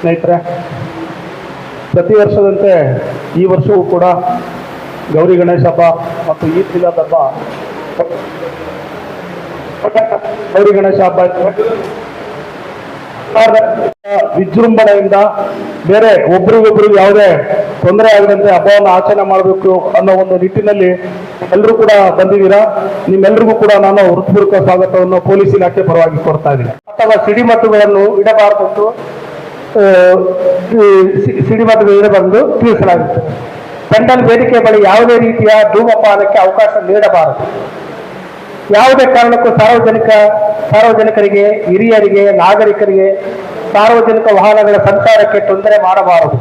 ಸ್ನೇಹಿತರೆ, ಪ್ರತಿ ವರ್ಷದಂತೆ ಈ ವರ್ಷವೂ ಕೂಡ ಗೌರಿ ಗಣೇಶ ಹಬ್ಬ ಮತ್ತು ಈ ಮಿಲಾದ್ ಹಬ್ಬ. ಗೌರಿ ಗಣೇಶ ಹಬ್ಬ ವಿಜೃಂಭಣೆಯಿಂದ ಬೇರೆ ಒಬ್ರಿಗೊಬ್ರು ಯಾವುದೇ ತೊಂದರೆ ಆಗದಂತೆ ಹಬ್ಬವನ್ನು ಆಚರಣೆ ಮಾಡಬೇಕು ಅನ್ನೋ ಒಂದು ನಿಟ್ಟಿನಲ್ಲಿ ಎಲ್ಲರೂ ಕೂಡ ಬಂದಿದ್ದೀರಾ? ನಿಮ್ಮೆಲ್ಲರಿಗೂ ಕೂಡ ನಾನು ಹೃತ್ಪೂರ್ವಕ ಸ್ವಾಗತವನ್ನು ಪೊಲೀಸ್ ಇಲಾಖೆ ಪರವಾಗಿ ಕೊಡ್ತಾ ಇದ್ದೀನಿ. ಅಥವಾ ಸಿಡಿಮಟ್ಟುಗಳನ್ನು ಇಡಬಾರದೆಂದು ಆ, ಬಂದು ತಿಳಿಸಲಾಗುತ್ತದೆ ಪೆಂಡಲ್ ವೇದಿಕೆ ಬಳಿ ಯಾವುದೇ ರೀತಿಯ ಧೂಮಪಾನಕ್ಕೆ ಅವಕಾಶ ನೀಡಬಾರದು. ಯಾವುದೇ ಕಾರಣಕ್ಕೂ ಸಾರ್ವಜನಿಕ ಸಾರ್ವಜನಿಕರಿಗೆ ಹಿರಿಯರಿಗೆ ನಾಗರಿಕರಿಗೆ ಸಾರ್ವಜನಿಕ ವಾಹನಗಳ ಸಂಚಾರಕ್ಕೆ ತೊಂದರೆ ಮಾಡಬಾರದು.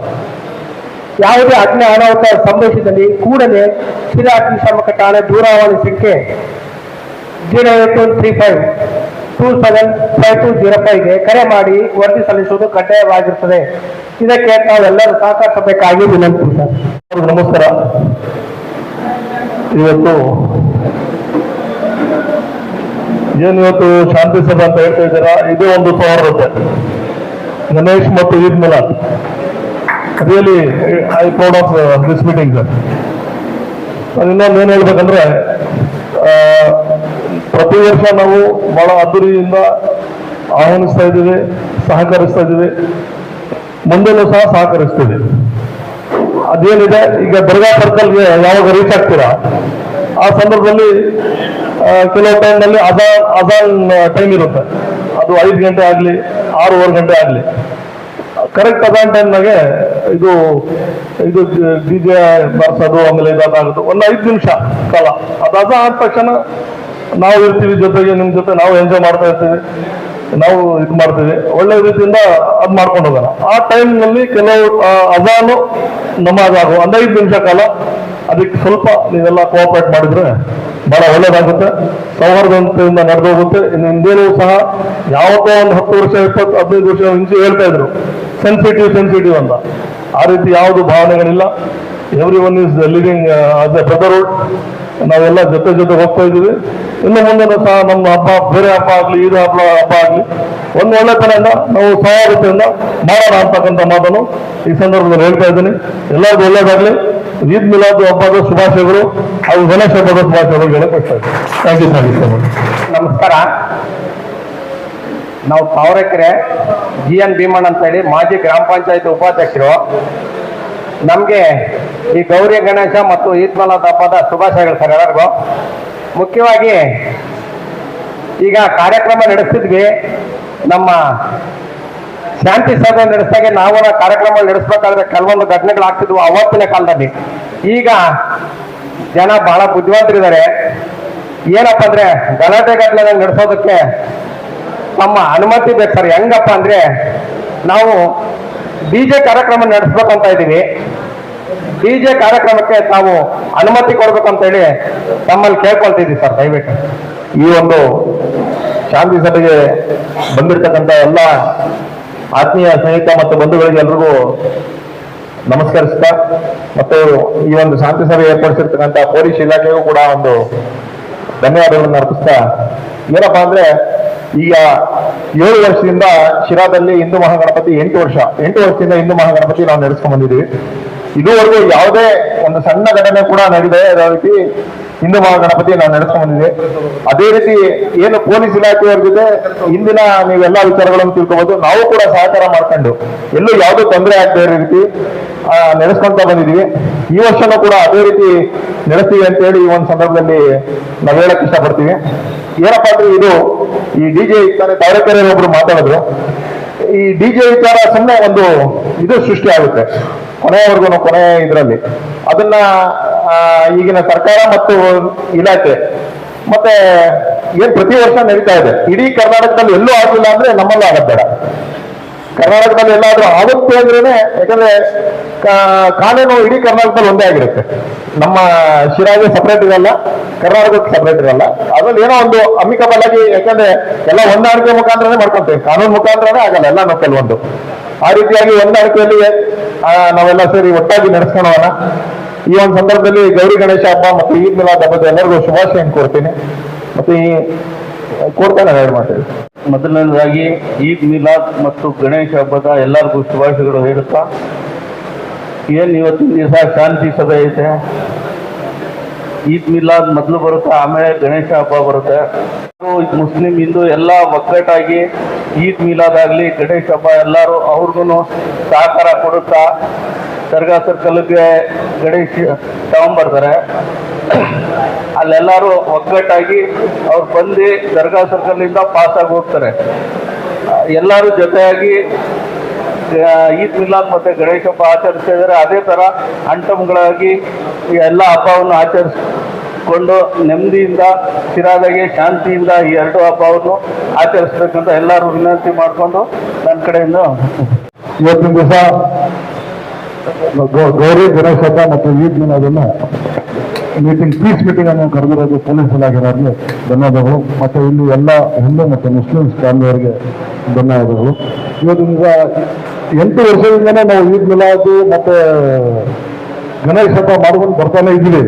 ಯಾವುದೇ ಅಗ್ನಿ ಅನಾಹುತ ಸಂಭವಿಸಿದಲ್ಲಿ ಕೂಡಲೇ ಶಿರಾ ಅಗ್ನಿಶಾಮಕ ಠಾಣೆ ದೂರವಾಣಿ ಸಂಖ್ಯೆ zero eight one three five two seven five two zero ಫೈವ್ಗೆ ಕರೆ ಮಾಡಿ ವರದಿ ಸಲ್ಲಿಸುವುದು ಕಡ್ಡಾಯವಾಗಿರುತ್ತದೆ. ಇದಕ್ಕೆ ನಾವೆಲ್ಲರೂ ಸಹಕರಿಸಬೇಕಾಗಿ ವಿನಂತಿ ನಮಸ್ಕಾರ. ಇವತ್ತು ಏನು ಇವತ್ತು ಶಾಂತಿ ಸಭೆ ಅಂತ ಹೇಳ್ತಾ ಇದ್ದೀರಾ? ಇದು ಒಂದು ಸೌಹಾರ್ದತೆ. ಗಣೇಶ್ ಮತ್ತು Eid Milad. Really I proud of this meeting sir ಇನ್ನೊಂದು ಏನು ಹೇಳ್ಬೇಕಂದ್ರೆ ಪ್ರತಿ ವರ್ಷ ನಾವು ಬಹಳ ಅದ್ದೂರಿಯಿಂದ ಆಹ್ವಾನಿಸ್ತಾ ಇದ್ದೀವಿ, ಸಹಕರಿಸ್ತಾ ಇದ್ದೀವಿ. ಮುಂದೆಲ್ಲೂ ಸಹ ಸಹಕರಿಸ್ತೀವಿ. ಅದೇನಿದೆ, ಈಗ ದುರ್ಗಾ ಸರ್ಕಲ್ಗೆ ಯಾವಾಗ ರೀಚ್ ಆಗ್ತೀರಾ? ಆ ಸಂದರ್ಭದಲ್ಲಿ ಕೆಲವು ಟೈಮ್ನಲ್ಲಿ ಅದಾನ್ ಅದಾನ್ ಟೈಮ್ ಇರುತ್ತೆ. ಅದು ಐದು ಗಂಟೆ ಆಗಲಿ, ಆರೂವರೆ ಗಂಟೆ ಆಗಲಿ. ಕರೆಕ್ಟ್ ಅದಾನ್ ಟೈಮ್ನಾಗೆ ಇದು ಇದು ಡಿ ಜೆ ಬರ್ಸೋದು, ಆಮೇಲೆ ಇದಾಗುತ್ತೆ ಒಂದು ಐದು ನಿಮಿಷ ಕಾಲ. ಅದಾದ ಆದ ತಕ್ಷಣ ನಾವು ಇರ್ತೀವಿ ಜೊತೆಗೆ ನಿಮ್ಮ ಜೊತೆ ನಾವು ಎಂಜಾಯ್ ಮಾಡ್ತಾ ಇರ್ತೀವಿ. ನಾವು ಇದು ಮಾಡ್ತೀವಿ. ಒಳ್ಳೆ ರೀತಿಯಿಂದ ಅದ್ ಮಾಡ್ಕೊಂಡು ಹೋಗೋಣ. ಆ ಟೈಮ್ನಲ್ಲಿ ಕೆಲವು ಅದಾನು ಅಜಾನು ನಮಾಜ್ ಆಗು ಒಂದು ಐದು ನಿಮಿಷ ಕಾಲ. ಅದಕ್ಕೆ ಸ್ವಲ್ಪ ನೀವೆಲ್ಲ ಕೋಆಪರೇಟ್ ಮಾಡಿದ್ರೆ ಬಹಳ ಒಳ್ಳೇದಾಗುತ್ತೆ. ಸೌಹಾರ್ದತೆಯಿಂದ ನಡೆದು ಹೋಗುತ್ತೆ ಇನ್ನು ಸಹ ಯಾವತ್ತೋ ಒಂದು ಹತ್ತು ವರ್ಷ, ಇಪ್ಪತ್ತು, ಹದಿನೈದು ವರ್ಷ ಹಿಂದೆ ಹೇಳ್ತಾ ಇದ್ರು. ಸೆನ್ಸಿಟಿವ್ ಸೆನ್ಸಿಟಿವ್ ಅಂತ. ಆ ರೀತಿ ಯಾವುದು ಭಾವನೆಗಳಿಲ್ಲ. Everyone is living as a brotherhood ನಾವೆಲ್ಲ ಜೊತೆ ಜೊತೆ ಹೋಗ್ತಾ ಇದ್ದೀವಿ. ಇನ್ನು ಮುಂದೆ ಸಹ ನಮ್ಮ ಹಬ್ಬ, ಬೇರೆ ಹಬ್ಬ ಆಗಲಿ, ಈದ ಹಬ್ಬ ಹಬ್ಬ ಆಗಲಿ, ಒಂದು ಒಳ್ಳೆತನದಿಂದ ನಾವು ಸಹಾಯತೆಯಿಂದ ಮಾಡೋಣ ಅಂತಕ್ಕಂಥ ಮಾತನ್ನು ಈ ಸಂದರ್ಭದಲ್ಲಿ ಹೇಳ್ತಾ ಇದ್ದೀನಿ. ಎಲ್ಲರಿಗೂ ಒಳ್ಳೇದಾಗ್ಲಿ. ಈದ್ ಮಿಲಾದ್ ಹಬ್ಬದ ಶುಭಾಶಯಗಳು ಹಾಗೂ ಗಣೇಶ ಹಬ್ಬದ ಶುಭಾಶಯಗಳು ಹೇಳಕ್ ನಮಸ್ಕಾರ. ನಾವು ತಾವರೆಕೆರೆ ಜಿ ಎನ್ ಭೀಮಣ್ಣ ಅಂತೇಳಿ ಮಾಜಿ ಗ್ರಾಮ ಪಂಚಾಯತ್ ಉಪಾಧ್ಯಕ್ಷರು. ನಮಗೆ ಈ ಗೌರಿ ಗಣೇಶ ಮತ್ತು ಈದ್ಮಲದ ಮಿಲಾದ್ ಹಬ್ಬದ ಶುಭಾಶಯಗಳು ಸರ್ ಎಲ್ಲರಿಗೂ. ಮುಖ್ಯವಾಗಿ ಈಗ ಕಾರ್ಯಕ್ರಮ ನಡೆಸ್ತಿದ್ವಿ ನಮ್ಮ ಶಾಂತಿ ಸಭೆ ನಡೆಸಿದಾಗೆ ನಾವು ಕಾರ್ಯಕ್ರಮ ನಡೆಸಬೇಕಾದ್ರೆ ಕೆಲವೊಂದು ಘಟನೆಗಳಾಗ್ತಿದ್ವು ಅವತ್ತಿನ ಕಾಲದಲ್ಲಿ. ಈಗ ಜನ ಬಹಳ ಬುದ್ಧಿವಂತರಿದ್ದಾರೆ. ಏನಪ್ಪ ಅಂದ್ರೆ ಗಲಾಟೆ ಘಟನೆ ನಡೆಸೋದಕ್ಕೆ ನಮ್ಮ ಅನುಮತಿ ಬೇಕು ಸರ್. ಹೆಂಗಪ್ಪ ಅಂದ್ರೆ ನಾವು ಡಿಜೆ ಕಾರ್ಯಕ್ರಮ ನಡೆಸ್ಬೇಕಂತ ಇದ್ದೀವಿ. ಡಿಜೆ ಕಾರ್ಯಕ್ರಮಕ್ಕೆ ನಾವು ಅನುಮತಿ ಕೊಡ್ಬೇಕಂತ ಹೇಳಿ ತಮ್ಮಲ್ಲಿ ಕೇಳ್ಕೊಳ್ತಿದ್ದೀವಿ ಸರ್, ದಯವಿಟ್ಟು. ಈ ಒಂದು ಶಾಂತಿ ಸಭೆಗೆ ಬಂದಿರತಕ್ಕಂಥ ಎಲ್ಲ ಆತ್ಮೀಯ ಸ್ನೇಹಿತ ಮತ್ತು ಬಂಧುಗಳಿಗೆ ಎಲ್ರಿಗೂ ನಮಸ್ಕರಿಸ್ತಾ, ಮತ್ತು ಈ ಒಂದು ಶಾಂತಿ ಸಭೆ ಏರ್ಪಡಿಸಿರ್ತಕ್ಕಂಥ ಪೊಲೀಸ್ ಇಲಾಖೆಗೂ ಕೂಡ ಒಂದು ಧನ್ಯವಾದಗಳನ್ನು ಅರ್ಪಿಸ್ತಾ, ಏನಪ್ಪಾ ಅಂದ್ರೆ ಈಗ ಏಳು ವರ್ಷದಿಂದ ಶಿರಾದಲ್ಲಿ ಹಿಂದೂ ಮಹಾಗಣಪತಿ, ಎಂಟು ವರ್ಷ, ಎಂಟು ವರ್ಷದಿಂದ ಹಿಂದೂ ಮಹಾಗಣಪತಿ ನಾವು ನಡೆಸ್ಕೊಂಡ್ ಬಂದಿದ್ದೀವಿ. ಇದುವರೆಗೂ ಯಾವುದೇ ಒಂದು ಸಣ್ಣ ಘಟನೆ ಕೂಡ ನಡೆದಿದೆ ಅದೇ ರೀತಿ ಹಿಂದೂ ಮಹಾಗಣಪತಿ ನಾವು ನಡೆಸ್ಕೊಂಡ್ ಅದೇ ರೀತಿ ಏನು ಪೊಲೀಸ್ ಇಲಾಖೆಯವ್ರ ಜೊತೆ ಇಂದಿನ ನೀವೆಲ್ಲ ವಿಚಾರಗಳನ್ನು ತಿಳ್ಕೊಬಹುದು ನಾವು ಕೂಡ ಸಹಕಾರ ಮಾಡ್ಕೊಂಡು ಎಲ್ಲೂ ಯಾವುದೇ ತೊಂದರೆ ಆಗದೆ ಇರೋ ರೀತಿ ನಡೆಸ್ಕೊಂತ ಬಂದಿದ್ದೀವಿ. ಈ ವರ್ಷನೂ ಕೂಡ ಅದೇ ರೀತಿ ನಡೆಸ್ತೀವಿ ಅಂತ ಹೇಳಿ ಈ ಒಂದು ಸಂದರ್ಭದಲ್ಲಿ ನಾವು ಹೇಳಕ್ ಇಷ್ಟಪಡ್ತೀವಿ. ಏನಪ್ಪಾ ಇದು ಈ ಡಿ ಜೆ ಇರ್ತಾರೆ ತಾವರೆಕೆರೆ ಒಬ್ರು ಮಾತಾಡಿದ್ರು. ಈ ಡಿ ಜೆ ವಿಚಾರ ಸುಮ್ಮನೆ ಒಂದು ಇದು ಸೃಷ್ಟಿ ಆಗುತ್ತೆ. ಕೊನೆಯವರೆಗೂ ಕೊನೆ ಇದರಲ್ಲಿ. ಅದನ್ನ ಈಗಿನ ಸರ್ಕಾರ ಮತ್ತು ಇಲಾಖೆ, ಮತ್ತೆ ಏನ್ ಪ್ರತಿ ವರ್ಷ ನಡೀತಾ ಇದೆ. ಇಡೀ ಕರ್ನಾಟಕದಲ್ಲಿ ಎಲ್ಲೂ ಆಗಿಲ್ಲ ಅಂದ್ರೆ ನಮ್ಮಲ್ಲೂ ಆಗಬೇಡ ಬೇಡ. ಕರ್ನಾಟಕದಲ್ಲಿ ಎಲ್ಲಾದ್ರೂ ಆಗುತ್ತೆ ಅಂದ್ರೇನೆ ಯಾಕಂದ್ರೆ ಕಾನೂನು ಇಡೀ ಕರ್ನಾಟಕದಲ್ಲಿ ಒಂದೇ ಆಗಿರುತ್ತೆ. ನಮ್ಮ ಶಿರಾಗೆ ಸಪ್ರೇಟ್ ಇರಲ್ಲ ಕರ್ನಾಟಕಕ್ಕೆ ಸಪ್ರೇಟ್ ಇರಲ್ಲ ಅದ್ರಲ್ಲಿ ಏನೋ ಒಂದು ಅಮಿಕಬಲ್ ಆಗಿ ಯಾಕಂದ್ರೆ ಎಲ್ಲ ಹೊಂದಾಣಿಕೆ ಮುಖಾಂತರನೇ ಮಾಡ್ಕೊಂತೇವೆ. ಕಾನೂನು ಮುಖಾಂತರನೇ ಆಗಲ್ಲ ಎಲ್ಲ ನಾವು ಕೆಲವೊಂದು. ಆ ರೀತಿಯಾಗಿ ಹೊಂದಾಣಿಕೆಯಲ್ಲಿ ನಾವೆಲ್ಲ ಸೇರಿ ಒಟ್ಟಾಗಿ ನಡೆಸ್ಕೊಳೋಣ ಈ ಒಂದು ಸಂದರ್ಭದಲ್ಲಿ ಗೌರಿ ಗಣೇಶ ಹಬ್ಬ ಮತ್ತು ಈದ್ ಮಿಲಾದ್ ಹಬ್ಬದ ಎಲ್ಲರಿಗೂ ಶುಭಾಶಯ ಕೊಡ್ತೀನಿ. ಮತ್ತೆ ಈ ಕೊಡ್ತಾನೆ ಹೇಳಿ ಮಾಡ್ತೇವೆ ಮೊದಲನೇದಾಗಿ ಈದ್ ಮಿಲಾದ್ ಮತ್ತು ಗಣೇಶ ಹಬ್ಬದ ಎಲ್ಲರಿಗೂ ಶುಭಾಶಯಗಳು ಹೇಳುತ್ತಾ, ಏನು ಇವತ್ತಿನ ದಿವಸ ಶಾಂತಿ ಸಭೆ ಐತೆ? ಈದ್ ಮಿಲಾದ್ ಮೊದಲು ಬರುತ್ತೆ, ಆಮೇಲೆ ಗಣೇಶ ಹಬ್ಬ ಬರುತ್ತೆ. ಮುಸ್ಲಿಂ, ಹಿಂದೂ ಎಲ್ಲ ಒಗ್ಗಟ್ಟಾಗಿ ಈದ್ ಮಿಲಾದ್ ಆಗಲಿ, ಗಣೇಶ ಹಬ್ಬ ಎಲ್ಲರೂ ಅವ್ರಿಗೂ ಸಹಕಾರ ಕೊಡುತ್ತಾ ದರ್ಗಾ ಸರ್ಕಲ್ಗೆ ಗಣೇಶ ತಗೊಂಬರ್ತಾರೆ. ಅಲ್ಲೆಲ್ಲರೂ ಒಗ್ಗಟ್ಟಾಗಿ ಅವ್ರು ಬಂದು ದರ್ಗಾ ಸರ್ಕಲ್ನಿಂದ ಪಾಸಾಗಿ ಹೋಗ್ತಾರೆ. ಎಲ್ಲರೂ ಜೊತೆಯಾಗಿ ಈದ್ ಮಿಲಾದ್ ಮತ್ತೆ ಗಣೇಶ ಹಬ್ಬ ಆಚರಿಸ್ತಾ ಇದ್ದಾರೆ ಅದೇ ಥರ ಅಂಟಮ್ಗಳಾಗಿ ಎಲ್ಲ ಹಬ್ಬವನ್ನು ಆಚರಿಸ್ಕೊಂಡು ನೆಮ್ಮದಿಯಿಂದ ಚಿರಾದಾಗೆ ಶಾಂತಿಯಿಂದ ಈ ಎರಡು ಹಬ್ಬವನ್ನು ಆಚರಿಸ್ಬೇಕಂತ ಎಲ್ಲರೂ ವಿನಂತಿ ಮಾಡಿಕೊಂಡು ನನ್ನ ಕಡೆಯಿಂದ ಇವತ್ತಿನ ದಿವಸ ಗೌರಿ ಗಣೇಶ ಮತ್ತು ಈದ್ ಅದನ್ನು ಮೀಟಿಂಗ್ ಪೀಸ್ ಮೀಟಿಂಗ್ ಅನ್ನು ಕರೆದಿರೋದು ಪೊಲೀಸ್ ಇಲಾಖೆಯವರಿಗೆ ಧನ್ಯವಾದಗಳು. ಮತ್ತು ಇಲ್ಲಿ ಎಲ್ಲ ಹಿಂದೂ ಮತ್ತು ಮುಸ್ಲಿಮ್ಸ್ ಫ್ಯಾಮಿಲಿಯವರಿಗೆ ಧನ್ಯವಾದಗಳು. ಇವತ್ತು ಈಗ ಎಂಟು ವರ್ಷದಿಂದನೇ ನಾವು ಈದ್ ಮಿಲಾದು ಮತ್ತು ಗಣೇಶ ಹಬ್ಬ ಮಾಡ್ಕೊಂಡು ಬರ್ತಾನೆ ಇದ್ದೀವಿ.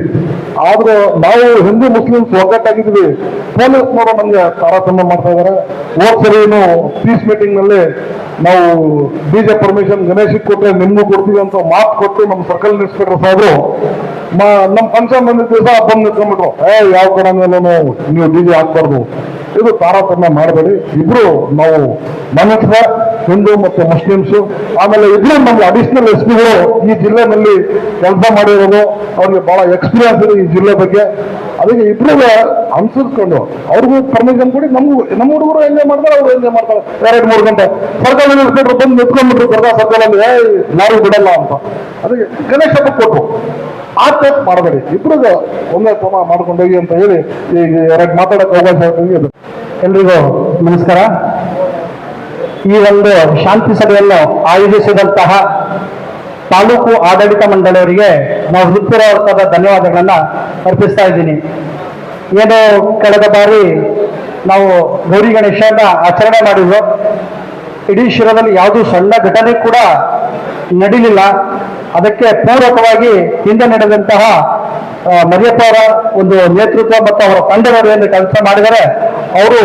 ಆದ್ರೂ ನಾವು ಹಿಂದೂ ಮುಸ್ಲಿಮ್ಸ್ ಪೊಲೀಸ್ ಪೊಲೀಸ್ನವರು ನಮಗೆ ತಾರತಮ್ಯ ಮಾಡ್ತಾ ಇದ್ದಾರೆ. ಹೋದ್ ಸರಿನು ಪೀಸ್ ಮೀಟಿಂಗ್ನಲ್ಲಿ ನಾವು ಬೀಜ ಪರ್ಮಿಷನ್ ಗಣೇಶಿಗೆ ಕೊಟ್ಟರೆ ನಿಮ್ಗೂ ಕೊಡ್ತೀವಿ ಅಂತ ಮಾತು ಕೊಟ್ಟು ನಮ್ಮ ಸರ್ಕಲ್ ಇನ್ಸ್ಪೆಕ್ಟರ್ ಸಾಹೇಬರು. ನಮ್ಮ ಫಂಕ್ಷನ್ ಬಂದಿದ್ದ ದಿವಸ ಬಂದು ನಿಂತ್ಕೊಂಡ್ಬಿಟ್ರು. ಏ, ಯಾವ ಕಡೆ ನೀವು ಡಿಜೆ ಹಾಕ್ಬಾರ್ದು ಇದು ತಾರತಮ್ಯ ಮಾಡಬೇಡಿ. ಇಬ್ರು ನಾವು ಮನುಷ್ಯ ಹಿಂದೂ ಮತ್ತು ಮುಸ್ಲಿಮ್ಸು, ಆಮೇಲೆ ಇಬ್ರು ನಮ್ಮ ಅಡಿಷನಲ್ ಎಸ್ ಪಿಗಳು ಈ ಜಿಲ್ಲೆನಲ್ಲಿ ಕೆಲಸ ಮಾಡಿರೋದು, ಅವ್ರಿಗೆ ಬಹಳ ಎಕ್ಸ್ಪೀರಿಯನ್ಸ್ ಇದೆ ಈ ಜಿಲ್ಲೆ ಬಗ್ಗೆ. ಅದಕ್ಕೆ ಇಬ್ರು ಅನುಸರಿಸ್ಕೊಂಡು ಅವ್ರಿಗೂ ಪರ್ಮಿಷನ್ ಕೊಡಿ, ನಮಗೂ, ನಮ್ಮ ಹುಡುಗರು ಎಂಜಾಯ್ ಮಾಡ್ತಾರೆ, ಅವ್ರು ಎಂಜಾಯ್ ಮಾಡ್ತಾರೆ. ಎರಡು, ಮೂರು ಗಂಟೆ ಸರ್ಕಲ್ ಇನ್ಸ್ಪೆಕ್ಟರ್ ಬಂದು ನಿಂತ್ಕೊಂಡ್ಬಿಟ್ರು ಕರ್ಗ ಸರ್ಕಲಲ್ಲಿ, ಏಯ್, ಯಾರು ಬಿಡಲ್ಲ ಅಂತ. ಅದಕ್ಕೆ ಗಣೇಶ ಹಬ್ಬ ಆತ ಮಾಡಬೇಡಿ. ಇಬ್ರಿಗೂ ಒಂದೇ ಕ್ರಮ ಮಾಡ್ಕೊಂಡೋಗಿ ಅಂತ ಹೇಳಿ ಈಗ ಎರಡು ಮಾತಾಡಕ್ಕೆ ಅವಕಾಶ ಎಲ್ರಿಗೂ ನಮಸ್ಕಾರ. ಈ ಒಂದು ಶಾಂತಿ ಸಭೆಯನ್ನು ಆಯೋಜಿಸಿದಂತಹ ತಾಲೂಕು ಆಡಳಿತ ಮಂಡಳಿಯವರಿಗೆ ನಾವು ಹೃತ್ಪೂರ್ವಕವಾದ ಧನ್ಯವಾದಗಳನ್ನು ಅರ್ಪಿಸ್ತಾ ಇದ್ದೀನಿ. ಏನು ಕಳೆದ ಬಾರಿ ನಾವು ಗೌರಿ ಗಣೇಶನ ಆಚರಣೆ ಮಾಡಿದ್ವು. ಇಡೀ ಶಿರದಲ್ಲಿ ಯಾವುದೂ ಸಣ್ಣ ಘಟನೆ ಕೂಡ ನಡೀಲಿಲ್ಲ. ಅದಕ್ಕೆ ಪೂರಕವಾಗಿ ಹಿಂದೆ ನಡೆದಂತಹ ಮರಿಯಪ್ಪ ಒಂದು ನೇತೃತ್ವ ಮತ್ತು ಅವರ ಏನು ಕೆಲಸ ಮಾಡಿದರೆ ಅವರು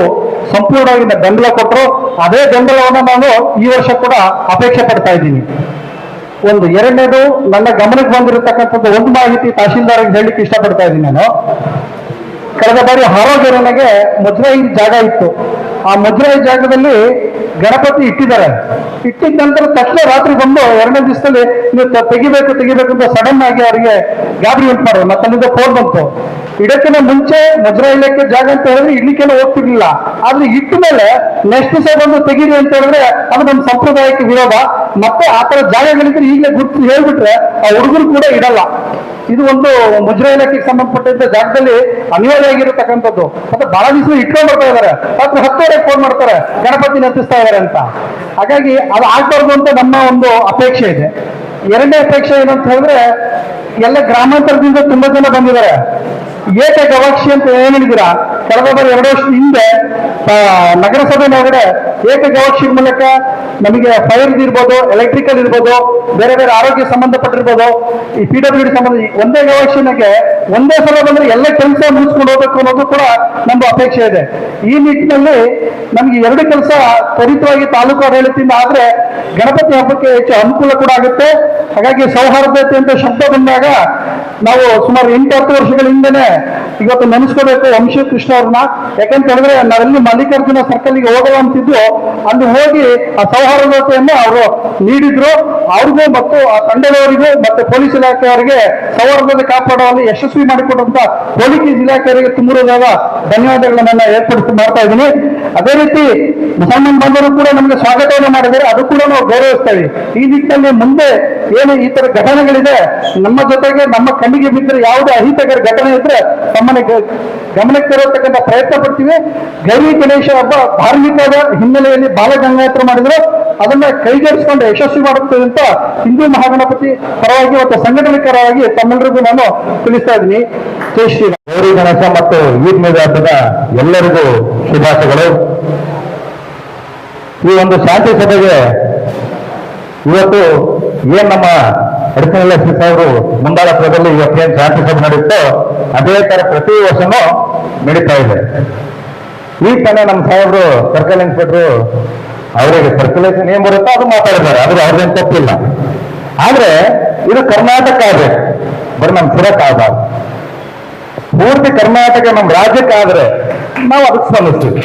ಸಂಪೂರ್ಣವಾಗಿ ಬೆಂಬಲ ಕೊಟ್ಟರು. ಅದೇ ಬೆಂಬಲವನ್ನು ನಾನು ಈ ವರ್ಷ ಕೂಡ ಅಪೇಕ್ಷೆ ಪಡ್ತಾ ಇದ್ದೀನಿ. ಒಂದು ಎರಡನೇದು, ನನ್ನ ಗಮನಕ್ಕೆ ಬಂದಿರತಕ್ಕಂಥದ್ದು ಒಂದು ಮಾಹಿತಿ ತಹಶೀಲ್ದಾರ್ಗೆ ಹೇಳಲಿಕ್ಕೆ ಇಷ್ಟಪಡ್ತಾ ಇದ್ದೀನಿ ನಾನು. ಕಳೆದ ಬಾರಿ ಹಾರೋಗೆರೆನೆಗೆ ಮೊದಲೇ ಜಾಗ ಇತ್ತು. ಆ ಮುಜರಾಯಿ ಜಾಗದಲ್ಲಿ ಗಣಪತಿ ಇಟ್ಟಿದ್ದಾರೆ. ಇಟ್ಟಿದ ನಂತರ ತಕ್ಷಣ ರಾತ್ರಿ ಬಂದು ಎರಡನೇ ದಿವಸದಲ್ಲಿ ನೀವು ತೆಗಿಬೇಕು ತೆಗಿಬೇಕು ಅಂತ ಸಡನ್ ಆಗಿ ಅವರಿಗೆ ಗಾಬರಿ ಉಂಟು ಮಾಡೋದು ಮತ್ತೆ ಅಲ್ಲಿಂದ ಫೋನ್ ಬಂತು. ಇಡಕ್ಕಿನ ಮುಂಚೆ ಮುಜರಾಯಿ ಇಲಾಖೆ ಜಾಗ ಅಂತ ಹೇಳಿದ್ರೆ ಇಡ್ಲಿಕ್ಕೆಲ್ಲ ಹೋಗ್ತಿರ್ಲಿಲ್ಲ. ಆದ್ರೆ ಇಟ್ಟ ಮೇಲೆ ನೆಕ್ಸ್ಟ್ ದಿವಸ ಬಂದು ತೆಗೀರಿ ಅಂತ ಹೇಳಿದ್ರೆ ಅದು ನಮ್ಮ ಸಂಪ್ರದಾಯಕ್ಕೆ ವಿರೋಧ. ಮತ್ತೆ ಆ ತರ ಜಾಗಗಳಿದ್ರೆ ಈಗಲೇ ಗುರುತು ಹೇಳ್ಬಿಟ್ರೆ ಆ ಹುಡುಗರು ಕೂಡ ಇಡಲ್ಲ. ಇದು ಒಂದು ಮುಜರಾಯಿ ಇಲಾಖೆಗೆ ಸಂಬಂಧಪಟ್ಟಂತ ಜಾಗದಲ್ಲಿ ಅನಿವಾರ್ಯ ಆಗಿರತಕ್ಕಂಥದ್ದು ಮತ್ತೆ ಬಹಳ ದಿವಸ ಇಟ್ಕೊಂಡು ಬರ್ತಾ ಇದ್ದಾರೆ ರಾತ್ರಿ ಹತ್ತುವರೆಗೆ ಫೋನ್ ಮಾಡ್ತಾರೆ. ಗಣಪತಿ ನಂತಿಸ್ತಾ ಇದ್ದಾರೆ ಅಂತ. ಹಾಗಾಗಿ ಅದು ಆಗ್ಬಾರ್ದು ಅಂತ ನಮ್ಮ ಒಂದು ಅಪೇಕ್ಷೆ ಇದೆ. ಎರಡನೇ ಅಪೇಕ್ಷೆ ಏನಂತ ಹೇಳಿದ್ರೆ, ಎಲ್ಲ ಗ್ರಾಮಾಂತರದಿಂದ ತುಂಬಾ ಜನ ಬಂದಿದ್ದಾರೆ. ಏಕೆ ಗವಾಕ್ಷಿ ಅಂತ ಏನ್ ಹೇಳಿದ್ದೀರಾ? ಕಳೆದ ಬಾರಿ ಎರಡು ವರ್ಷದ ಹಿಂದೆ ಏಕ ಗವಾಕ್ಷಿ ಮೂಲಕ ನಮಗೆ ಫೈರ್ ಇರ್ಬೋದು ಎಲೆಕ್ಟ್ರಿಕಲ್ ಇರ್ಬೋದು, ಬೇರೆ ಬೇರೆ ಆರೋಗ್ಯ ಸಂಬಂಧಪಟ್ಟಿರ್ಬೋದು, ಈ ಪಿ ಡಬ್ಲ್ಯೂ ಡಿ ಸಂಬಂಧ ಒಂದೇ ಗವಾಕ್ಷಿನಾಗೆ ಒಂದೇ ಸಲ ಬಂದ್ರೆ ಎಲ್ಲ ಕೆಲಸ ಮುಗಿಸ್ಕೊಂಡು ಹೋಗ್ಬೇಕು ಅನ್ನೋದು ಕೂಡ ನಮ್ಮ ಅಪೇಕ್ಷೆ ಇದೆ. ಈ ನಿಟ್ಟಿನಲ್ಲಿ ನಮ್ಗೆ ಎರಡು ಕೆಲಸ ತ್ವರಿತವಾಗಿ ತಾಲೂಕು ಆಡಳಿತದಿಂದ ಆದ್ರೆ ಗಣಪತಿ ಹಬ್ಬಕ್ಕೆ ಹೆಚ್ಚು ಅನುಕೂಲ ಕೂಡ ಆಗುತ್ತೆ. ಹಾಗಾಗಿ ಸೌಹಾರ್ದತೆ ಅಂತ ಶಬ್ದ ಬಂದಾಗ ನಾವು ಸುಮಾರು ಎಂಟು ಹತ್ತು ವರ್ಷಗಳಿಂದನೇ ಇವತ್ತು ನೆನೆಸ್ಕೋಬೇಕು ವಂಶ ಕೃಷ್ಣ ಅವ್ರನ್ನ. ಯಾಕೆಂತ ಹೇಳಿದ್ರೆ ನಾವೆಲ್ಲಿ ಮಲ್ಲಿಕಾರ್ಜುನ ಸರ್ಕಲ್ಗೆ ಹೋಗಲ್ಲ ಅಂತಿದ್ದು ಅಲ್ಲಿ ಹೋಗಿ ಆ ಸೌಹಾರ್ದತೆಯನ್ನು ಅವರು ನೀಡಿದ್ರು. ಅವ್ರಿಗೂ ಮತ್ತು ಆ ತಂಡದವರಿಗೂ ಮತ್ತೆ ಪೊಲೀಸ್ ಇಲಾಖೆಯವರಿಗೆ ಸೌಹಾರ್ದತೆ ಕಾಪಾಡುವಲ್ಲಿ ಯಶಸ್ವಿ ಮಾಡಿಕೊಟ್ಟಂತ ಪೊಲೀಸ್ ಇಲಾಖೆಯವರಿಗೆ ತುಂಬಿರುವುದಾದ ಧನ್ಯವಾದಗಳನ್ನ ಏರ್ಪಡಿಸಿ ಮಾಡ್ತಾ ಇದ್ದೀನಿ. ಅದೇ ರೀತಿ ಮುಸಲ್ಮಾನ್ ಬಂಧರು ಕೂಡ ನಮಗೆ ಸ್ವಾಗತವನ್ನು ಮಾಡಿದ್ದಾರೆ. ಅದು ಕೂಡ ನಾವು ಗೌರವಿಸ್ತೇವೆ. ಈ ನಿಟ್ಟಿನಲ್ಲಿ ಮುಂದೆ ಏನು ಈ ತರ ಘಟನೆಗಳಿದೆ, ನಮ್ಮ ಜೊತೆಗೆ ನಮ್ಮ ಕಣ್ಣಿಗೆ ಬಿದ್ದರೆ ಯಾವುದೇ ಅಹಿತಕರ ಘಟನೆ ಇದ್ರೆ ತಮ್ಮನೆ ಗಮನಕ್ಕೆ ಗಮನಕ್ಕೆ ತರತಕ್ಕಂಥ ಪ್ರಯತ್ನ ಪಡ್ತೀವಿ. ಗೌರಿ ಗಣೇಶ ಹಬ್ಬ ಧಾರ್ಮಿಕದ ಹಿನ್ನೆಲೆಯಲ್ಲಿ ಬಾಲಗಂಗಾಯತ್ರ ಮಾಡಿದ್ರು. ಅದನ್ನ ಕೈಗೆಡಿಸಿಕೊಂಡು ಯಶಸ್ವಿ ಮಾಡುತ್ತದೆ ಅಂತ ಹಿಂದೂ ಮಹಾಗಣಪತಿ ಪರವಾಗಿ ಮತ್ತು ಸಂಘಟನೆಕರವಾಗಿ ತಮ್ಮೆಲ್ಲರಿಗೂ ನಾನು ತಿಳಿಸ್ತಾ ಇದ್ದೀನಿ. ಜೈ ಶ್ರೀ ಗೌರಿ ಗಣೇಶ ಮತ್ತು ಈದ್ ಎಲ್ಲರಿಗೂ ಶುಭಾಶಯಗಳು. ಈ ಒಂದು ಶಾಂತಿ ಸಭೆಗೆ ಇವತ್ತು ಏನ್ ನಮ್ಮ ಅಡಿಷನಲ್ ಲಕ್ಷ್ಮಿ ಅವರು ಮುಂದಾಳತ್ವದಲ್ಲಿ ಇವತ್ತೇನು ಶಾಂತಿ ಸಭೆ ನಡೆಯುತ್ತೋ ಅದೇ ತರ ಪ್ರತಿ ವರ್ಷನೂ ನಡೀತಾ ಇದೆ. ಈ ತಾನೇ ನಮ್ಮ ಸಾಹೇಬರು ಸರ್ಕಲ್ ಇನ್ಸ್ಪೆಕ್ಟ್ರು ಅವರಿಗೆ ಸರ್ಕ್ಯುಲೇಷನ್ ಏನ್ ಬರುತ್ತೋ ಅದು ಮಾತಾಡಿದ್ದಾರೆ. ಆದ್ರೆ ಅವ್ರದೇನು ತಪ್ಪಿಲ್ಲ ಆದ್ರೆ ಇದು ಕರ್ನಾಟಕ ಆಗ್ಬೇಕು ಬರೀ ನಮ್ಮ ಸುರತ್ ಆಗಬಾರ್ದು ಪೂರ್ತಿ ಕರ್ನಾಟಕ ನಮ್ಮ ರಾಜ್ಯಕ್ಕಾದ್ರೆ ನಾವು ಅದಕ್ಕೆ ಸ್ಪಂದಿಸ್ತೀವಿ.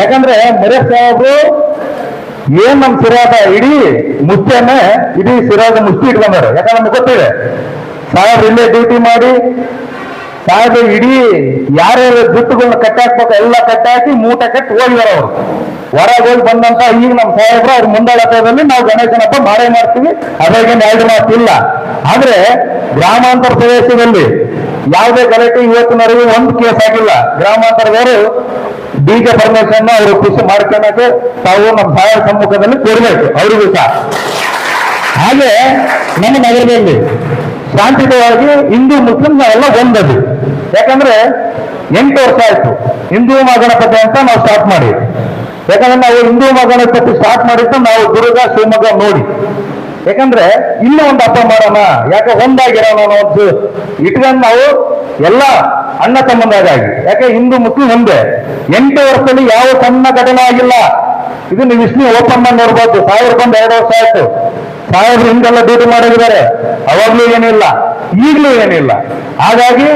ಯಾಕಂದ್ರೆ ಮರೇಶ್ ಸಾಹೇಬರು ಏನ್ ನಮ್ ಸಿರಾದ ಇಡೀ ಮುಷ್ಟಿಯನ್ನ ಇಡೀ ಸಿರಾದ ಮುಚ್ಚಿ ಇಟ್ಕೊಂಡಾರೆ ಯಾಕಂದ್ರೆ ನಮ್ಗೆ ಗೊತ್ತಿದೆ, ಸಾಹೇಬ್ರು ಇಲ್ಲೇ ಡ್ಯೂಟಿ ಮಾಡಿ, ಸಾಹೇಬ್ರು ಇಡೀ ಯಾರ್ಯಾರು ದುಡ್ಡುಗಳನ್ನ ಕಟ್ಟಾಕ್ಬೇಕು ಎಲ್ಲ ಕಟ್ಟಾಕಿ ಮೂಟ ಕಟ್ಟಿ ಹೋಗಿದಾರೆ ಅವರು. ಹೊರಗೆ ಹೋಗಿ ಬಂದಂತ ಈಗ ನಮ್ಮ ಸಾಹೇಬ್ರು ಅವ್ರ ಮುಂದಾಳತ್ವದಲ್ಲಿ ನಾವು ಗಣೇಶನ ಹಬ್ಬ ಮಾಡೇ ಮಾಡ್ತೀವಿ ಅದ್ರಾಗೇನು ಎರಡು ಮಾತಿಲ್ಲ ಆದ್ರೆ ಗ್ರಾಮಾಂತರ ಪ್ರದೇಶದಲ್ಲಿ ಯಾವುದೇ ಗಲಾಟೆ ಇವತ್ತಿನವರೆಗೂ ಒಂದು ಕೇಸ್ ಆಗಿಲ್ಲ. ಗ್ರಾಮಾಂತರದವರು ಬೀಜ ಪರಮೇಶ್ವರ ಅವರು ಖುಷಿ ಮಾಡ್ಕೊಳಕ್ಕೆ ತಾವು ನಮ್ಮ ಸಹಾಯ ಸಮ್ಮುಖದಲ್ಲಿ ಕೊಡಬೇಕು, ಅವರಿಗೂ ಸಹ. ಹಾಗೆ ನಮ್ಮ ನಗರದಲ್ಲಿ ಶಾಂತಿಯುತವಾಗಿ ಹಿಂದೂ ಮುಸ್ಲಿಂ ನಾವೆಲ್ಲ ಒಂದದು ಯಾಕಂದ್ರೆ ಎಂಟು ವರ್ಷ ಆಯ್ತು. ಹಿಂದೂ ಮಹಾಗಣಪತಿ ಅಂತ ನಾವು ಸ್ಟಾರ್ಟ್ ಮಾಡಿ ಯಾಕಂದ್ರೆ ನಾವು ಹಿಂದೂ ಮಹಾಗಣಪತಿ ಸ್ಟಾರ್ಟ್ ಮಾಡಿದ್ದು ನಾವು ದುರ್ಗ, ಶಿವಮೊಗ್ಗ ನೋಡಿ. ಯಾಕಂದ್ರೆ ಇನ್ನೂ ಒಂದು ಹಬ್ಬ ಮಾಡೋಣ ಯಾಕೆ ಒಂದಾಗಿರೋಣ ಇಟ್ಕೊಂಡು ನಾವು ಎಲ್ಲ ಅಣ್ಣ ತಮ್ಮಂದಾಗಿ ಯಾಕೆ? ಹಿಂದೂ ಮುಸ್ಲಿಂ ಒಂದೇ. ಎಂಟು ವರ್ಷದಲ್ಲಿ ಯಾವ ಸಣ್ಣ ಘಟನೆ ಆಗಿಲ್ಲ. ಇದು ನೀವು ವಿಷ್ಣು ಓಪನ್ ಮಾಡಿ ನೋಡ್ಬೋದು. ಸಾವಿರ ಬಂದು ಎರಡು ವರ್ಷ ಆಯ್ತು. ಸಾಹೇಬ್ರು ಹಿಂದೆಲ್ಲ ಡ್ಯೂಟಿ ಮಾಡಿದ್ದಾರೆ. ಅವಾಗ್ಲೂ ಏನಿಲ್ಲ, ಈಗಲೂ ಏನಿಲ್ಲ. ಹಾಗಾಗಿ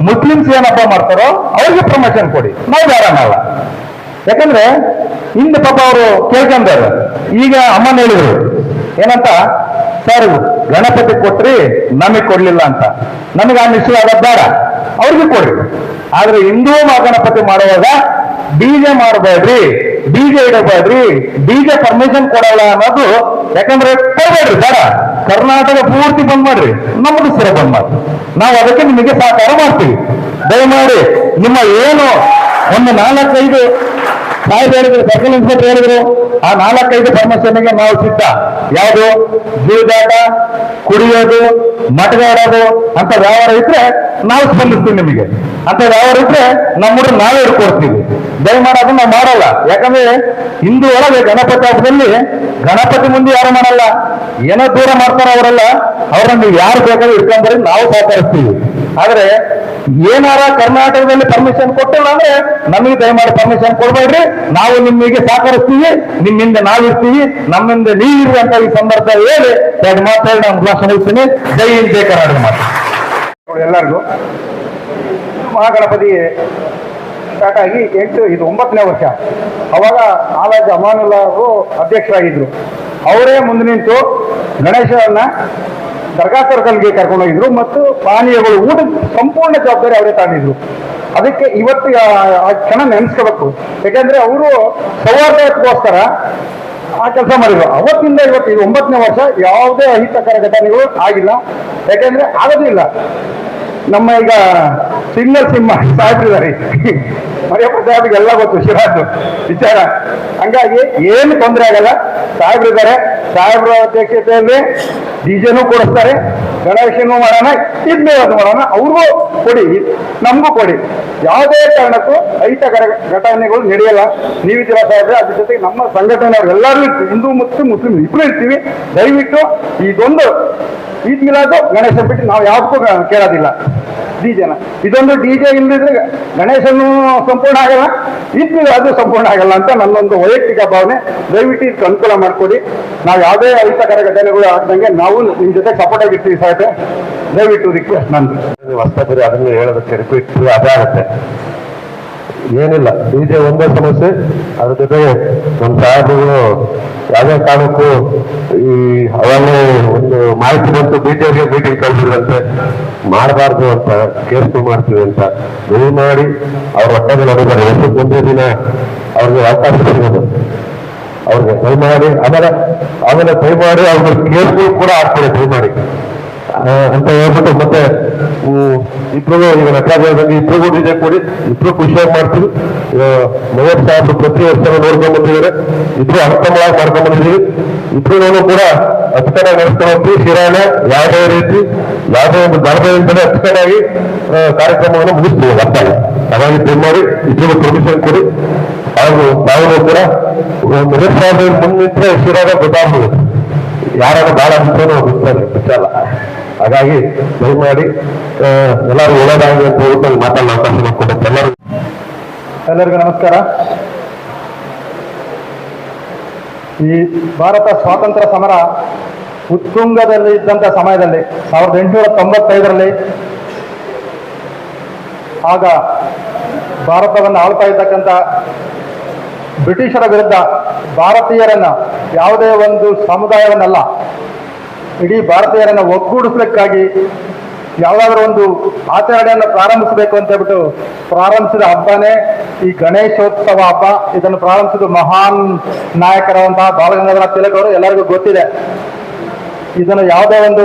ಮುಸ್ಲಿಮ್ಸ್ ಏನಪ್ಪ ಮಾಡ್ತಾರೋ ಅವ್ರಿಗೆ ಪ್ರಮೋಷನ್ ಕೊಡಿ. ನಾವು ಆರಾಮಲ್ಲ ಯಾಕಂದ್ರೆ, ಹಿಂದೆ ಪಾಪ ಅವರು ಕೇಳ್ಕೊಂಡಾರೆ. ಈಗ ಅಮ್ಮನ ಹೇಳಿದ್ರು. ಏನಂತ? ಸರ್ ಗಣಪತಿ ಕೊಟ್ರಿ ನಮಗೆ ಕೊಡ್ಲಿಲ್ಲ ಅಂತ. ನಮಗೆ ಆ ನಿಶ್ಚಯ ಬೇಡ. ಅವ್ರಿಗೆ ಕೊಡ್ರಿ. ಆದ್ರೆ ಹಿಂದೂ ಗಣಪತಿ ಮಾಡುವಾಗ ಬೀಜ ಮಾಡಬೇಡ್ರಿ ಬೀಜ ಇಡಬೇಡ್ರಿ ಬೀಜ ಪರ್ಮಿಷನ್ ಕೊಡಲ್ಲ ಅನ್ನೋದು ಯಾಕಂದ್ರೆ ಕೊಡಬೇಡ್ರಿ, ಬೇಡ. ಕರ್ನಾಟಕ ಪೂರ್ತಿ ಬಂದ್ ಮಾಡ್ರಿ. ನಮ್ದು ಸಿರ ಬಂದ್ ಮಾಡ್ರಿ. ನಾವು ಅದಕ್ಕೆ ನಿಮಗೆ ಸಹಕಾರ ಮಾಡ್ತೀವಿ. ದಯಮಾಡಿ ನಿಮ್ಮ ಏನು ಒಂದು ನಾಲ್ಕೈದು ಸಾಹೇಬ್ ಹೇಳಿದ್ರು ಸರ್ಕಲ್ ಇನ್ಸ್ಪೆಕ್ಟರ್ ಹೇಳಿದ್ರು. ಆ ನಾಲ್ಕೈದು ಪರ್ಮಿಷನ್ಗೆ ನಾವು ಸಿದ್ಧ. ಯಾವುದು? ಜೀವದಾಟ ಕುಡಿಯೋದು ಮಟಗಾಡೋದು ಅಂತ ವ್ಯವಹಾರ ಇದ್ರೆ ನಾವು ಸ್ಪಂದಿಸ್ತೀವಿ ನಿಮಗೆ. ಅಂತ ವ್ಯವಹಾರ ಇದ್ರೆ ನಮ್ಮೂರು ನಾವೇ ಇಟ್ಕೊಡ್ತೀವಿ ದಯಮಾಡಿ ಅದನ್ನ ನಾವು ಮಾಡಲ್ಲ. ಯಾಕಂದ್ರೆ ಹಿಂದೂ ಒಳಗೆ ಗಣಪತಿ ಹಬ್ಬದಲ್ಲಿ ಗಣಪತಿ ಮುಂದೆ ಯಾರು ಮಾಡಲ್ಲ? ಏನೋ ದೂರ ಮಾಡ್ತಾರ ಅವರೆಲ್ಲ. ಅವ್ರನ್ನ ಯಾರು ಬೇಕಾದ್ರೂ ಇಟ್ಕೊಂಡ್ರೆ ನಾವು ಸಹಕರಿಸ್ತೀವಿ. ಆದ್ರೆ ಏನಾರ ಕರ್ನಾಟಕದಲ್ಲಿ ಪರ್ಮಿಷನ್ ಕೊಟ್ಟಿಲ್ಲ ಅಂದ್ರೆ ನಮಗೆ ದಯಮಾಡಿ ಪರ್ಮಿಷನ್ ಕೊಡ್ಬೇಡ್ರಿ. ನಾವು ನಿಮಗೆ ಸಹಕರಿಸ್ತೀವಿ, ನಿಮ್ಮಿಂದ ನಾವಿರ್ತೀವಿ, ನಮ್ಮಿಂದ ನೀವಿರಿ ಅಂತ ಈ ಸಂದರ್ಭ ಹೇಳಿ ಎರಡು ಮಾತಾಡಿ ನಾನು ಭಾಷಣ ಇರ್ತೀನಿ ಜೈ ಹಿಂದ್, ಜೈ ಕರ್ನಾಟಕ ಮಾತು. ಎಲ್ಲರಿಗೂ ಮಹಾಗಣಪತಿ ಸ್ಟಾರ್ಟ್ ಆಗಿ ಎಂಟು, ಇದು ಒಂಬತ್ತನೇ ವರ್ಷ. ಅವಾಗ ನಾಲಾಜ್ ಅಮಾನುಲ್ಲಾ ಅವರು ಅಧ್ಯಕ್ಷರಾಗಿದ್ರು. ಅವರೇ ಮುಂದೆ ನಿಂತು ಗಣೇಶನನ್ನ ದರ್ಗಾ ಸರ್ಕಲ್ಗೆ ಕರ್ಕೊಂಡೋಗಿದ್ರು ಮತ್ತು ಪಾನೀಯಗಳು ಊಟ ಸಂಪೂರ್ಣ ಜವಾಬ್ದಾರಿ ಅವರೇ ತಾನಿದ್ರು ಅದಕ್ಕೆ ಇವತ್ತು, ಆ- ಕ್ಷಣ ನೆನೆಸ್ಕೋಬೇಕು. ಯಾಕಂದ್ರೆ ಅವರು ಸೌಹಾರ್ದಕ್ಕೋಸ್ಕರ ಆ ಕೆಲಸ ಮಾಡಿದ್ರು. ಅವತ್ತಿಂದ ಇವತ್ತು ಒಂಬತ್ತನೇ ವರ್ಷ ಯಾವುದೇ ಅಹಿತಕರ ಘಟನೆಗಳು ಆಗಿಲ್ಲ. ಯಾಕೆಂದ್ರೆ ಆಗೋದಿಲ್ಲ. ನಮ್ಮ ಈಗ ಸಿಂಗಲ್ ಸಿಂಹ ಸಾಕಿದ್ದಾರೆ ಮರಿಯಪ್ಪ ಸಾಹೇಬ್ರಿಗೆ ಎಲ್ಲ ಗೊತ್ತು ಶಿರಾಜು ವಿಚಾರ. ಹಂಗಾಗಿ ಏನು ತೊಂದರೆ ಆಗಲ್ಲ. ಸಾಹೇಬ್ರಿದ್ದಾರೆ ಸಾಹೇಬ್ರ ಅಧ್ಯಕ್ಷತೆಯಲ್ಲಿ ಡಿಜೆನೂ ಕೊಡಿಸ್ತಾರೆ ಗಣೇಶನೂ ಮಾಡೋಣ ಇದ್ನೇ ಅದು ಮಾಡೋಣ. ಅವ್ರಿಗೂ ಕೊಡಿ. ನಮಗೂ ಕೊಡಿ. ಯಾವುದೇ ಕಾರಣಕ್ಕೂ ಅಹಿತಕರ ಘಟನೆಗಳು ನಡೆಯಲ್ಲ. ನೀವಿದ್ದೀರಾ ಸಾಹೇಬ್ರೆ, ಅದ್ರ ಜೊತೆಗೆ ನಮ್ಮ ಸಂಘಟನೆಯವರು ಎಲ್ಲರೂ ಇರ್ತೀವಿ. ಹಿಂದೂ ಮತ್ತು ಮುಸ್ಲಿಂ ಇಬ್ಬರು ಇರ್ತೀವಿ. ದಯವಿಟ್ಟು ಇದೊಂದು ಈದ್ ಮಿಲಾದು ಗಣೇಶ ಬಿಟ್ಟು ನಾವು ಯಾವುದಕ್ಕೂ ಗ- ಕೇಳೋದಿಲ್ಲ ಡಿಜೆನ ಇದೊಂದು ಡಿ ಜೆ ಇಲ್ಲದಿದ್ರೆ ಗಣೇಶನು ಸಂಪೂರ್ಣ ಆಗಲ್ಲ. ಈದ್ ಅದು ಸಂಪೂರ್ಣ ಆಗಲ್ಲ ಅಂತ ನನ್ನೊಂದು ವೈಯಕ್ತಿಕ ಭಾವನೆ. ದಯವಿಟ್ಟು ಇದಕ್ಕೆ ಅನುಕೂಲ ಮಾಡಿಕೊಡಿ. ನಾವು ಯಾವುದೇ ಅಹಿತಕರ ಘಟನೆಗಳು ಆಗ್ದಂಗೆ ನಾವು ನಿಮ್ಮ ಜೊತೆ ಸಪೋರ್ಟ್ ಆಗಿರ್ತೀವಿ ಸಾಕೆ ದಯವಿಟ್ಟು ರಿಕ್ವೆಸ್ಟ್ ನಂದು ಹೊಸಬರಿ ಅದನ್ನು ಹೇಳೋದಕ್ಕೆ ರಿಪೀಟ್ ಅದೇ ಆಗುತ್ತೆ. ಏನಿಲ್ಲ. ಡಿಜೆ ಒಂದೇ ಸಮಸ್ಯೆ. ಅದ್ರ ಜೊತೆಗೆ ನಮ್ಮ ಸಾಹೇಬರು ಯಾವುದೇ ಕಾರಣಕ್ಕೂ ಈ ಅವಾಗಲೇ ಒಂದು ಮಾಹಿತಿ ಬಂತು ಬಿಜೆಪಿ ಮೀಟಿಂಗ್ ಕಳ್ಸಿದ್ರಂತೆ. ಮಾಡಬಾರ್ದು ಅಂತ ಕೇಸ್ ಮಾಡ್ತೀವಿ ಅಂತ. ದಯಮಾಡಿ ಅವ್ರ ಹೊಟ್ಟೆಗೆ ನಡೀತಾರೆ ವರ್ಷಕ್ಕೆ ಒಂದೇ ದಿನ ಅವ್ರಿಗೆ ಅವಕಾಶ ಸಿಗೋದು. ಅವ್ರಿಗೆ ದಯಮಾಡಿ ಆಮೇಲೆ ಆಮೇಲೆ ಮಾಡಿ ಅವ್ರಿಗೆ ಕೇಸ್ ಕೂಡ ದಯಮಾಡಿ. ಆ, ಅಂತ ಹೇಳ್ಬಿಟ್ಟು ಮತ್ತೆ ಇಬ್ರಿಗೂ ಈಗ ನಟರಾಜ್ ಇಬ್ಬರಿಗೂ ಇಬ್ರಿಗೂ ಡಿಜೆ ಕೊಡಿ, ಇಬ್ರು ಖುಷಿಯಾಗಿ ಮಾಡ್ತೀವಿ. ಮಹೇಶ್ ಸಾಹೇಬ್ ಪ್ರತಿ ವರ್ಷ ನೋಡ್ಕೊಂಡು ಬಂದಿದ್ದಾರೆ. ಇಬ್ರು ಅರ್ಥಮಳಾಗಿ ಮಾಡ್ಕೊಂಡು ಬಂದಿದ್ದೀವಿ. ಇಬ್ರು ಕೂಡ ಅಚ್ಚಕಡೆ ನಡೆಸ್ಕೊಂಡು ಹೋಗ್ತೀವಿ. ಶಿರಾನ ಯಾವುದೇ ರೀತಿ, ಯಾವುದೇ ಒಂದು ಗರ್ಭದಿಂದಲೇ ಅಚ್ಚುಕಟ್ಟಾಗಿ ಕಾರ್ಯಕ್ರಮವನ್ನು ಮುಗಿಸ್ತೀವಿ ಬರ್ತಾರೆ ಹಾಗಾಗಿ ದಯಮಾಡಿ ಇಬ್ಬರು ಪರ್ಮಿಷನ್ ಕೊಡಿ. ಹಾಗೂ ನಾವು ಕೂಡ, ಮಹೇಶ್ ಸಾಹೇಬ್ ಮುಂದಿದ್ರೆ ಶಿರಾಗ ಗೊತ್ತಾಗ್ಬೋದು. ಯಾರು ಬಹಳ ಅನ್ಸೋದು ಬಿಡ್ತಾರೆ ಬಿಟ್ಟಲ್ಲ ಹಾಗಾಗಿ ದಯಮಾಡಿ ಎಲ್ಲರೂ ಒಳ್ಳೇದಾಗಿ ಅಂತ ನಂಗೆ ಮಾತಾಡೋ ಅವಕಾಶ ಮಾಡಿಕೊಡುತ್ತೆ ಎಲ್ಲರೂ. ಎಲ್ಲರಿಗೂ ನಮಸ್ಕಾರ. ಈ ಭಾರತ ಸ್ವಾತಂತ್ರ್ಯ ಸಮರ ಉತ್ತುಂಗದಲ್ಲಿ ಇದ್ದಂತ ಸಮಯದಲ್ಲಿ, ಸಾವಿರದ ಎಂಟುನೂರ ತೊಂಬತ್ತೈದರಲ್ಲಿ ಆಗ ಭಾರತವನ್ನು ಆಳ್ತಾ ಇರ್ತಕ್ಕಂಥ ಬ್ರಿಟಿಷರ ವಿರುದ್ಧ ಭಾರತೀಯರನ್ನ ಯಾವುದೇ ಒಂದು ಸಮುದಾಯವನ್ನಲ್ಲ, ಇಡೀ ಭಾರತೀಯರನ್ನ ಒಗ್ಗೂಡಿಸ್ಲಿಕ್ಕಾಗಿ ಯಾವುದಾದ್ರೂ ಒಂದು ಆಚರಣೆಯನ್ನು ಪ್ರಾರಂಭಿಸಬೇಕು ಅಂತ ಹೇಳ್ಬಿಟ್ಟು ಪ್ರಾರಂಭಿಸಿದ ಹಬ್ಬನೇ ಈ ಗಣೇಶೋತ್ಸವ ಹಬ್ಬ. ಇದನ್ನು ಪ್ರಾರಂಭಿಸಿದ ಮಹಾನ್ ನಾಯಕರಾದಂತಹ ಬಾಲಗಂಗಾಧರ ತಿಲಕ್ ಅವರು ಎಲ್ಲರಿಗೂ ಗೊತ್ತಿದೆ. ಇದನ್ನು ಯಾವುದೇ ಒಂದು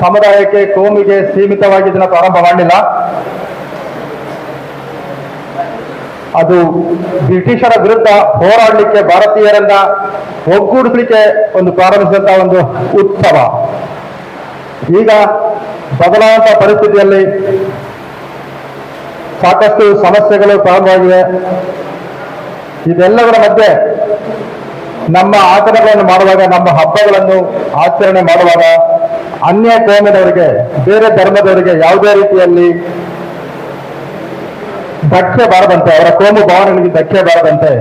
ಸಮುದಾಯಕ್ಕೆ, ಕೋಮಿಗೆ ಸೀಮಿತವಾಗಿ ಇದನ್ನು ಪ್ರಾರಂಭ ಮಾಡಲಿಲ್ಲ. ಅದು ಬ್ರಿಟಿಷರ ವಿರುದ್ಧ ಹೋರಾಡಲಿಕ್ಕೆ ಭಾರತೀಯರನ್ನ ಒಗ್ಗೂಡಿಸಲಿಕ್ಕೆ ಒಂದು ಪ್ರಾರಂಭಿಸಿದಂತಹ ಒಂದು ಉತ್ಸವ. ಈಗ ಬದಲಾದ ಪರಿಸ್ಥಿತಿಯಲ್ಲಿ ಸಾಕಷ್ಟು ಸಮಸ್ಯೆಗಳು ಪ್ರಾರಂಭವಾಗಿವೆ. ಇದೆಲ್ಲದರ ಮಧ್ಯೆ ನಮ್ಮ ಆಚರಣೆಗಳನ್ನು ಮಾಡುವಾಗ, ನಮ್ಮ ಹಬ್ಬಗಳನ್ನು ಆಚರಣೆ ಮಾಡುವಾಗ ಅನ್ಯ ಕೋಮದವರಿಗೆ, ಬೇರೆ ಧರ್ಮದವರಿಗೆ ಯಾವುದೇ ರೀತಿಯಲ್ಲಿ ಧಕ್ಕೆ ಬಾರದಂತೆ, ಅವರ ಕೋಮು ಭಾವನೆಗಳಿಗೆ ಧಕ್ಕೆ ಬಾರದಂತೆ,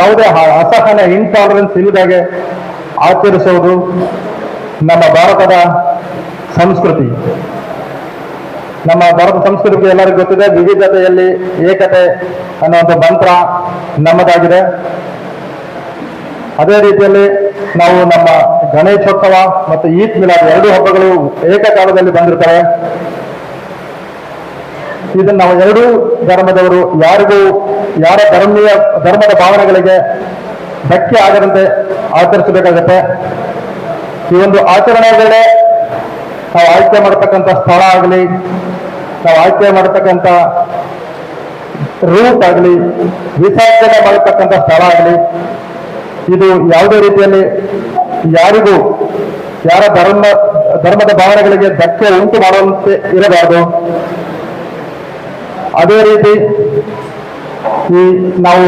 ಯಾವುದೇ ಅಸಹನೆ ಇಂಟಾಲರೆನ್ಸ್ ಇಲ್ಲದಾಗೆ ಆಚರಿಸುವುದು ನಮ್ಮ ಭಾರತದ ಸಂಸ್ಕೃತಿ. ನಮ್ಮ ಭಾರತ ಸಂಸ್ಕೃತಿ ಎಲ್ಲರಿಗೂ ಗೊತ್ತಿದೆ, ವಿವಿಧತೆಯಲ್ಲಿ ಏಕತೆ ಅನ್ನುವಂಥ ಮಂತ್ರ ನಮ್ಮದಾಗಿದೆ. ಅದೇ ರೀತಿಯಲ್ಲಿ ನಾವು ನಮ್ಮ ಗಣೇಶೋತ್ಸವ ಮತ್ತು ಈದ್ ಮಿಲಾದ್ ಎರಡು ಹಬ್ಬಗಳು ಏಕಕಾಲದಲ್ಲಿ ಬಂದಿರ್ತವೆ ಇದನ್ನು ನಾವು ಎರಡೂ ಧರ್ಮದವರು, ಯಾರಿಗೂ, ಯಾರ ಧರ್ಮೀಯ, ಧರ್ಮದ ಭಾವನೆಗಳಿಗೆ ಧಕ್ಕೆ ಆಗದಂತೆ ಆಚರಿಸಬೇಕಾಗತ್ತೆ. ಈ ಒಂದು ಆಚರಣೆ ವೇಳೆ ನಾವು ಆಯ್ಕೆ ಮಾಡತಕ್ಕಂಥ ಸ್ಥಳ ಆಗಲಿ, ನಾವು ಆಯ್ಕೆ ಮಾಡತಕ್ಕಂಥ ರೂಟ್ ಆಗಲಿ, ವಿಸರ್ಜನೆ ಮಾಡತಕ್ಕಂಥ ಸ್ಥಳ ಆಗಲಿ, ಇದು ಯಾವುದೇ ರೀತಿಯಲ್ಲಿ ಯಾರಿಗೂ, ಯಾರ ಧರ್ಮ, ಧರ್ಮದ ಭಾವನೆಗಳಿಗೆ ಧಕ್ಕೆ ಉಂಟು ಮಾಡುವಂತೆ ಇರಬಾರದು. ಅದೇ ರೀತಿ ಈ ನಾವು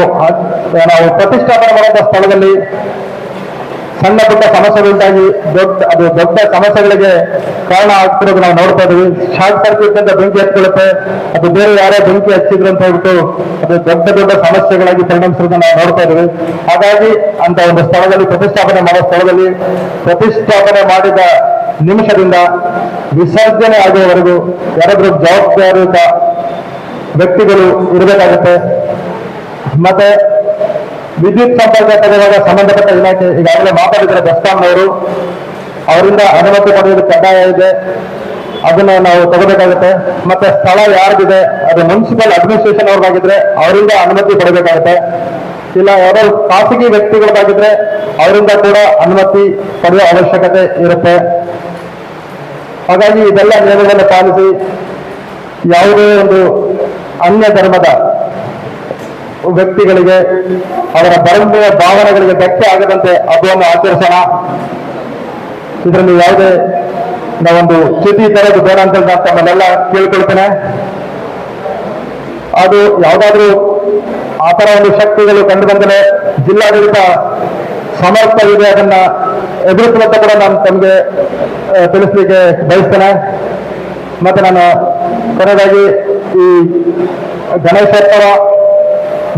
ನಾವು ಪ್ರತಿಷ್ಠಾಪನೆ ಮಾಡುವಂತಹ ಸ್ಥಳದಲ್ಲಿ ಸಣ್ಣ ಪುಟ್ಟ ಸಮಸ್ಯೆಗಳಿಂದಾಗಿ ದೊಡ್ಡ, ಅದು ದೊಡ್ಡ ಸಮಸ್ಯೆಗಳಿಗೆ ಕಾರಣ ಆಗ್ತಿರೋದು ನಾವು ನೋಡ್ತಾ ಇದ್ದೀವಿ. ಶಾರ್ಟ್ ಸರ್ಕ್ಯೂಟ್ ಅಂತ ಬೆಂಕಿ ಹಚ್ಕೊಳ್ಳುತ್ತೆ. ಅದು ಬೇರೆ ಯಾರೇ ಬೆಂಕಿ ಹಚ್ಚಿದ್ರು ಅಂತ ಹೇಳ್ಬಿಟ್ಟು ಅದು ದೊಡ್ಡ ದೊಡ್ಡ ಸಮಸ್ಯೆಗಳಾಗಿ ಪರಿಣಮಿಸಿರೋದನ್ನ ನಾವು ನೋಡ್ತಾ ಇದ್ದೀವಿ. ಹಾಗಾಗಿ ಅಂತ ಒಂದು ಸ್ಥಳದಲ್ಲಿ ಪ್ರತಿಷ್ಠಾಪನೆ ಮಾಡೋ ಸ್ಥಳದಲ್ಲಿ ಪ್ರತಿಷ್ಠಾಪನೆ ಮಾಡಿದ ನಿಮಿಷದಿಂದ ವಿಸರ್ಜನೆ ಆಗುವವರೆಗೂ ಯಾರಾದ್ರೂ ಜವಾಬ್ದಾರಿಯುತ ವ್ಯಕ್ತಿಗಳು ಇರಬೇಕಾಗುತ್ತೆ. ಮತ್ತೆ ವಿದ್ಯುತ್ ಸಂಪರ್ಕ ತರುವಾಗ ಸಂಬಂಧಪಟ್ಟ ಇಲಾಖೆ ಈಗಾಗಲೇ ಮಾತಾಡಿದ್ರೆ ಬೆಸ್ಕಾಂನವರು ಅವರಿಂದ ಅನುಮತಿ ಪಡೆಯೋದು ಕಡ್ಡಾಯ ಇದೆ. ಅದನ್ನು ನಾವು ತಗೋಬೇಕಾಗುತ್ತೆ. ಮತ್ತೆ ಸ್ಥಳ ಯಾರ್ದಿದೆ ಅದು ಮುನ್ಸಿಪಲ್ ಅಡ್ಮಿನಿಸ್ಟ್ರೇಷನ್ ಅವ್ರದ್ದಾಗಿದ್ರೆ ಅವರಿಂದ ಅನುಮತಿ ಪಡೆಯಬೇಕಾಗುತ್ತೆ. ಇಲ್ಲ ಯಾವ್ದಾದ್ರು ಖಾಸಗಿ ವ್ಯಕ್ತಿಗಳದ್ದಾಗಿದ್ರೆ ಅವರಿಂದ ಕೂಡ ಅನುಮತಿ ಪಡೆಯುವ ಅವಶ್ಯಕತೆ ಇರುತ್ತೆ. ಹಾಗಾಗಿ ಇದೆಲ್ಲ ನಿಯಮಗಳನ್ನು ಪಾಲಿಸಿ ಯಾವುದೇ ಒಂದು ಅನ್ಯ ಧರ್ಮದ ವ್ಯಕ್ತಿಗಳಿಗೆ, ಅವರ ಬರಂಬೆಯ ಭಾವನೆಗಳಿಗೆ ಧಕ್ಕೆ ಆಗದಂತೆ ಹಬ್ಬವನ್ನು ಆಚರಿಸೋಣ. ಇದರಲ್ಲಿ ಯಾವುದೇ ನಾವೊಂದು ಚ್ಯುತಿ ತರೋದು ಬೇಡ ಅಂತ ನಾನು ತಮ್ಮನ್ನೆಲ್ಲ ಕೇಳ್ಕೊಳ್ತೇನೆ. ಅದು ಯಾವುದಾದ್ರೂ ಆ ತರ ಒಂದು ಶಕ್ತಿಗಳು ಕಂಡು ಬಂದರೆ ಜಿಲ್ಲಾಡಳಿತ ಸಮರ್ಥವಿದೆ ಅದನ್ನ ಎದುರಿಸುವಂತ ಕೂಡ ನಾನು ತಮಗೆ ತಿಳಿಸ್ಲಿಕ್ಕೆ ಬಯಸ್ತೇನೆ. ಮತ್ತೆ ನಾನು ಕೊನೆಯದಾಗಿ ಈ ಗಣೇಶೋತ್ಸವ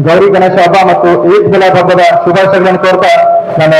ಗೌರಿ ಗಣೇಶ ಹಬ್ಬ ಮತ್ತು ಈದ್ ಮಿಲಾದ್ ಹಬ್ಬದ ಶುಭಾಶಯಗಳನ್ನು ಕೋರ್ತಾ ನಾನು